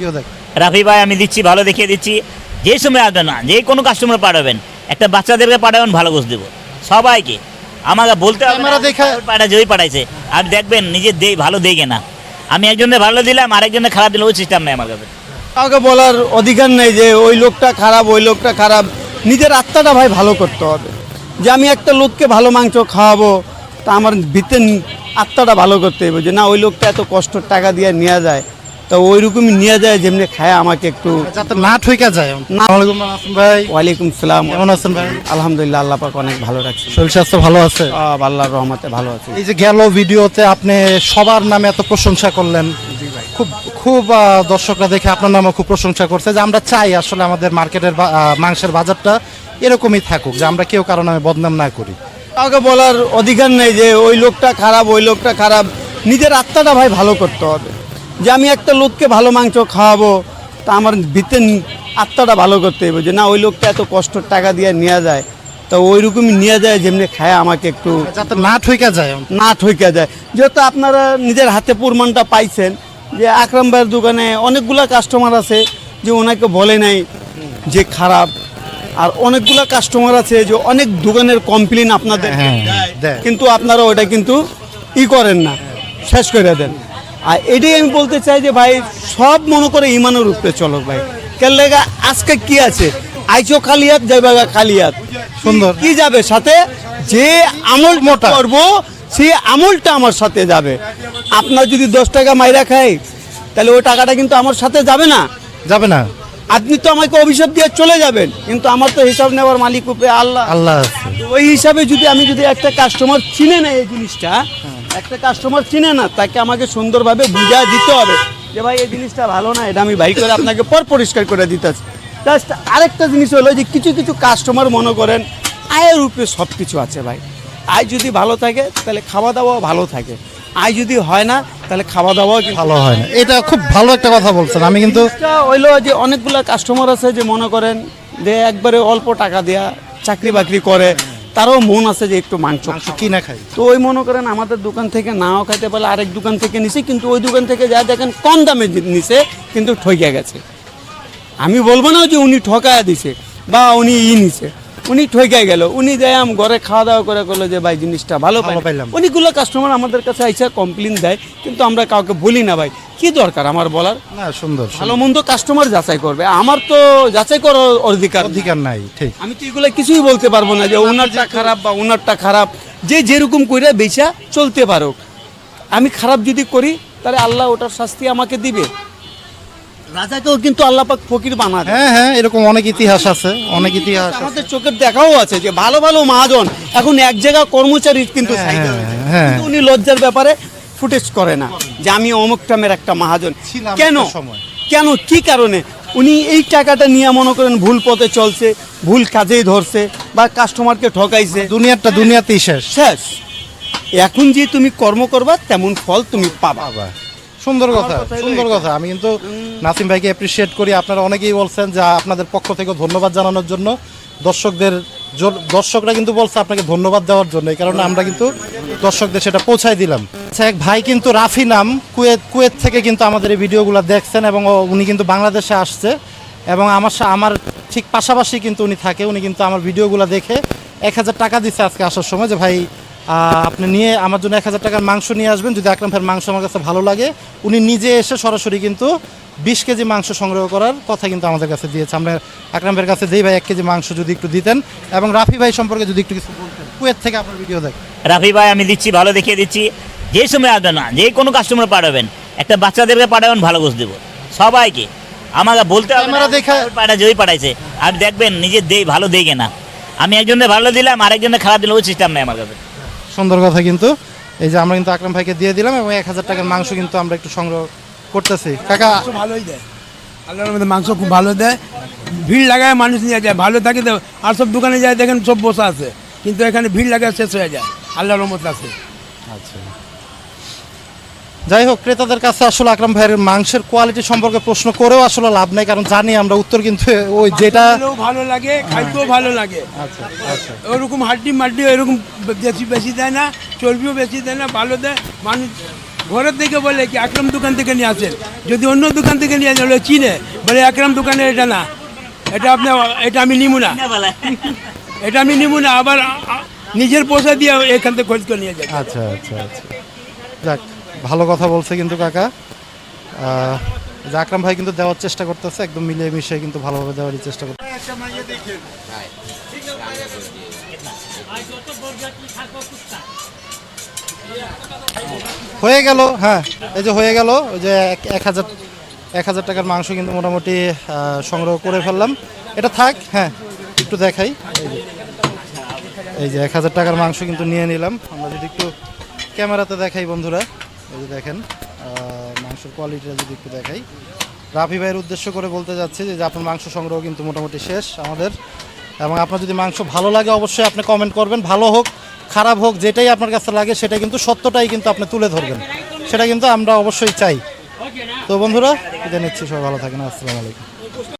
Video দেখ। রাফি ভাই আমি দিচ্ছি ভালো দেখিয়ে দিচ্ছি। যে সময় আসবেন না যে কোনো কাস্টমার পাঠাবেন। একটা বাচ্চাদেরকে পাঠাবেন ভালো গোছ দেবো। সবাইকে। আমাকে বলতে হবে পাঠা যেই পাঠাইছে আর দেখবেন নিজে দেই ভালো দেখে না আমি একজনের ভালো দিলাম আরেকজনের খারাপ দিলাম ওই সিস্টেম নেই আমার কাছে। কাউকে বলার অধিকার নেই যে ওই লোকটা খারাপ ওই লোকটা খারাপ। নিজের আত্মাটা ভাই ভালো করতে হবে। যে আমি একটা লোককে ভালো মাংস খাওয়াবো তা আমার ভিতরে আত্মাটা ভালো করতে হবে যে না ওই লোকটা এত কষ্ট টাকা দিয়ে নেওয়া যায়। তা ওই রকমই নিয়ে যায় যেমনি খায় আমাকে একটু যাতে না ঠইকা যায়? ভাই। ওয়ালাইকুম সালাম। কেমন আছেন ভাই? আলহামদুলিল্লাহ আল্লাহ পাক অনেক ভালো রাখছে। শরীর স্বাস্থ্য ভালো আছে? আল্লাহর রহমতে ভালো আছে। এই যে গেল ভিডিওতে আপনি সবার নামে এত প্রশংসা করলেন। খুব খুব দর্শকরা দেখে আপনার নামে খুব প্রশংসা করছে যে আমরা চাই আসলে আমাদের মার্কেটের মাংসের বাজারটা এরকমই থাকুক যে আমরা কেউ কারও নামে বদনাম না করি। কাউকে বলার অধিকার নেই যে ওই লোকটা খারাপ ওই লোকটা খারাপ। নিজের আত্মাটা ভাই ভালো করতে হবে। যে আমি একটা লোককে ভালো মাংস খাওয়াবো তা আমার ভিতরে আত্মাটা ভালো করতে হবে যে না ওই লোকটা এত কষ্ট টাকা দিয়ে নেওয়া যায় তা ওই রকমই নিয়ে যায় যেমনি খায় আমাকে একটু যাতে না ঠইকা যায় না ঠইকা যায় যেহেতু আপনারা নিজের হাতে প্রমাণটা পাইছেন যে আকরাম ভাইয়ের দোকানে অনেকগুলা কাস্টমার আছে যে ওনাকে বলে নাই যে খারাপ আর অনেকগুলা কাস্টমার আছে যে অনেক দোকানের কমপ্লেন আপনাদের হ্যাঁ। দেয়। কিন্তু আপনারা ওটা কিন্তু ই করেন না শেষ করে দেন আর এটাই আমি বলতে চাই যে ভাই সব মনে করে ইমানের উপরে চলো ভাই। কেন লেগা আজকে কি আছে? আইছো খালিয়াত যাইবা খালিয়াত সুন্দর। কি যাবে সাথে? যে আমল মোটা। করব সেই আমলটা আমার সাথে যাবে। আপনার যদি দশ টাকা মাইরা খাই তাহলে ওই টাকাটা কিন্তু আমার সাথে যাবে না। যাবে না। আপনি তো আমাকে অভিশাপ দিয়ে চলে যাবেন। কিন্তু আমার তো হিসাব নেওয়ার মালিক উপরে আল্লাহ। আল্লাহ ওই হিসাবে যদি আমি যদি একটা কাস্টমার চিনে না এই জিনিসটা একটা কাস্টমার চিনে না তাকে আমাকে সুন্দরভাবে বুঝা দিতে হবে। যে ভাই এই জিনিসটা ভালো না এটা আমি ভাই করে আপনাকে পর পরিষ্কার করে দিতেছি। জাস্ট আরেকটা জিনিস হলো যে কিছু কিছু কাস্টমার মনে করেন আয়ের উপরে সব কিছু আছে ভাই। আয় যদি ভালো থাকে তাহলে খাওয়া দাওয়াও ভালো থাকে। আয় যদি হয় না তাহলে খাওয়া দাওয়াও কিন্তু ভালো হয় না। এটা খুব ভালো একটা কথা বলছেন। আমি কিন্তু হইল যে অনেকগুলো কাস্টমার আছে যে মনে করেন যে একবারে অল্প টাকা দেয়া চাকরি বাকরি করে। তারও মন আছে যে একটু মাংস কি কিনা খাই। তো ওই মনে করেন আমাদের দোকান থেকে নাও খাইতে পারলে আরেক দোকান থেকে নিছে কিন্তু ওই দোকান থেকে যা দেখেন কম দামে নিছে কিন্তু ঠকিয়া গেছে। আমি বলব না যে উনি ঠকায়া দিছে বা উনি ই নিছে। উনি ঠকিয়া গেল। উনি দেয় আম ঘরে খাওয়া দাওয়া করে করল যে ভাই জিনিসটা ভালো ভালো পাইলাম। অনেকগুলো কাস্টমার আমাদের কাছে আইসা কমপ্লেন দেয় কিন্তু আমরা কাউকে বলি না ভাই। কি দরকার আমার বলার? না সুন্দর ভালো মন্দ কাস্টমার যাচাই করবে। আমার তো যাচাই করার অধিকার অধিকার নাই ঠিক। আমি তো এগুলো কিছুই বলতে পারব না যে ওনারটা খারাপ বা ওনারটা খারাপ। যে যেরকম করে বেচা চলতে পারো আমি খারাপ যদি করি তাহলে আল্লাহ ওটার শাস্তি আমাকে দিবে। রাজাকেও কিন্তু আল্লাহ পাক ফকির হ্যাঁ হ্যাঁ এরকম অনেক ইতিহাস আছে অনেক ইতিহাস আমাদের চোখের দেখাও আছে যে ভালো ভালো মহাজন এখন এক জায়গা কর্মচারী কিন্তু হ্যাঁ, হ্যাঁ। হ্যাঁ। কিন্তু উনি লজ্জার ব্যাপারে ফুটেজ করে না যে আমি অমুক টামের একটা মহাজন। কেন? সময়। কেন? কি কারণে? উনি এই টাকাটা নিয়ে মনে করেন ভুল পথে চলছে ভুল কাজেই ধরছে বা কাস্টমারকে ঠকাইছে। দুনিয়াটা দুনিয়াতেই শেষ। শেষ। এখন যে তুমি কর্ম করবা তেমন ফল তুমি পাবা। সুন্দর কথা সুন্দর কথা। আমি কিন্তু নাসিম ভাইকে অ্যাপ্রিসিয়েট করি। আপনারা অনেকেই বলছেন যে আপনাদের পক্ষ থেকে ধন্যবাদ জানানোর জন্য। দর্শকদের দর্শকরা কিন্তু বলছে আপনাকে ধন্যবাদ দেওয়ার জন্য। এই কারণে আমরা কিন্তু দর্শকদের সেটা পৌঁছায় দিলাম। আচ্ছা এক ভাই কিন্তু রাফি নাম। কুয়েত কুয়েত থেকে কিন্তু আমাদের এই ভিডিওগুলো দেখছেন এবং উনি কিন্তু বাংলাদেশে আসছে এবং আমার আমার ঠিক পাশাপাশি কিন্তু উনি থাকে। উনি কিন্তু আমার ভিডিওগুলো দেখে এক হাজার টাকা দিচ্ছে আজকে আসার সময় যে ভাই আপনি নিয়ে আমার জন্য এক হাজার টাকার মাংস নিয়ে আসবেন। যদি আকরাম ভাইয়ের মাংস আমার কাছে ভালো লাগে উনি নিজে এসে সরাসরি কিন্তু বিশ কেজি মাংস সংগ্রহ করার কথা কিন্তু আমাদের কাছে দিয়েছে। আমরা আকরাম ভাইয়ের কাছে যেই ভাই এক কেজি মাংস যদি একটু দিতেন এবং রাফি ভাই সম্পর্কে যদি একটু কিছু বলতেন। কুয়েত থেকে আপনার ভিডিও দেখ। রাফি ভাই আমি দিচ্ছি ভালো দেখিয়ে দিচ্ছি। যে সময় আসবেন না যে কোনো কাস্টমার পাঠাবেন। একটা বাচ্চাদেরকে পাঠাবেন ভালো গোছ দেবো। সবাইকে। আমাকে বলতে হবে পাঠা যেই পাঠাইছে। আর দেখবেন নিজে দেই ভালো দেখে না আমি একজনের ভালো দিলাম আরেকজনের খারাপ দিলাম ওই সিস্টেম নেই আমার কাছে। সুন্দর কথা কিন্তু। এই যে আমরা কিন্তু আকরাম ভাইকে দিয়ে দিলাম এবং এক হাজার টাকার মাংস কিন্তু আমরা একটু সংগ্রহ করতেছি। কাকা ভালোই দেয়। আল্লাহর মধ্যে মাংস খুব ভালো দেয়। ভিড় লাগায় মানুষ নিয়ে যায়। ভালো থাকে তো আর সব দোকানে যায় দেখেন সব বসা আছে। কিন্তু এখানে ভিড় লাগায় শেষ হয়ে যায়। আল্লাহর রহমত আছে। আচ্ছা। যাই হোক ক্রেতাদের কাছে আসলে আকরাম ভাইয়ের মাংসের কোয়ালিটি সম্পর্কে প্রশ্ন করেও আসলে লাভ নেই কারণ জানি আমরা উত্তর কিন্তু ওই যেটা ভালো লাগে খাইতেও ভালো লাগে। আচ্ছা আচ্ছা। ওরকম হাড্ডি মাড্ডি এরকম বেশি বেশি দেয় না চর্বিও বেশি দেয় না ভালো দেয়। মানুষ ঘরের থেকে বলে কি আকরাম দোকান থেকে নিয়ে আসেন। যদি অন্য দোকান থেকে নিয়ে আসেন চিনে। বলে আকরাম দোকানে এটা না। এটা আপনি এটা আমি নিবো না। এটা আমি নিবো না আবার নিজের পয়সা দিয়ে এখান থেকে খোঁজ করে নিয়ে যাবে। আচ্ছা আচ্ছা আচ্ছা। যাক ভালো কথা বলছে কিন্তু কাকা। আহ, যে আকরাম ভাই কিন্তু দেওয়ার চেষ্টা করতেছে একদম মিলিয়ে মিশিয়ে কিন্তু ভালোভাবে দেওয়ারই চেষ্টা করতে হয়ে গেল হ্যাঁ এই যে হয়ে গেল ওই যে এক- এক হাজার এক হাজার টাকার মাংস কিন্তু মোটামুটি সংগ্রহ করে ফেললাম। এটা থাক হ্যাঁ একটু দেখাই। এই যে এই যে এক হাজার টাকার মাংস কিন্তু নিয়ে নিলাম। আমরা যদি একটু ক্যামেরাতে দেখাই বন্ধুরা। এই যে দেখেন মাংসের কোয়ালিটিটা যদি একটু দেখাই। রাফি ভাইয়ের উদ্দেশ্য করে বলতে যাচ্ছি যে আপনার মাংস সংগ্রহ কিন্তু মোটামুটি শেষ আমাদের। এবং আপনার যদি মাংস ভালো লাগে, অবশ্যই আপনি কমেন্ট করবেন। ভালো হোক, খারাপ হোক, যেটাই আপনার কাছে লাগে, সেটা কিন্তু সত্যটাই কিন্তু আপনি তুলে ধরবেন। সেটা কিন্তু আমরা অবশ্যই চাই। তো বন্ধুরা এটা নিচ্ছি। সবাই ভালো থাকেন। আসসালামু আলাইকুম।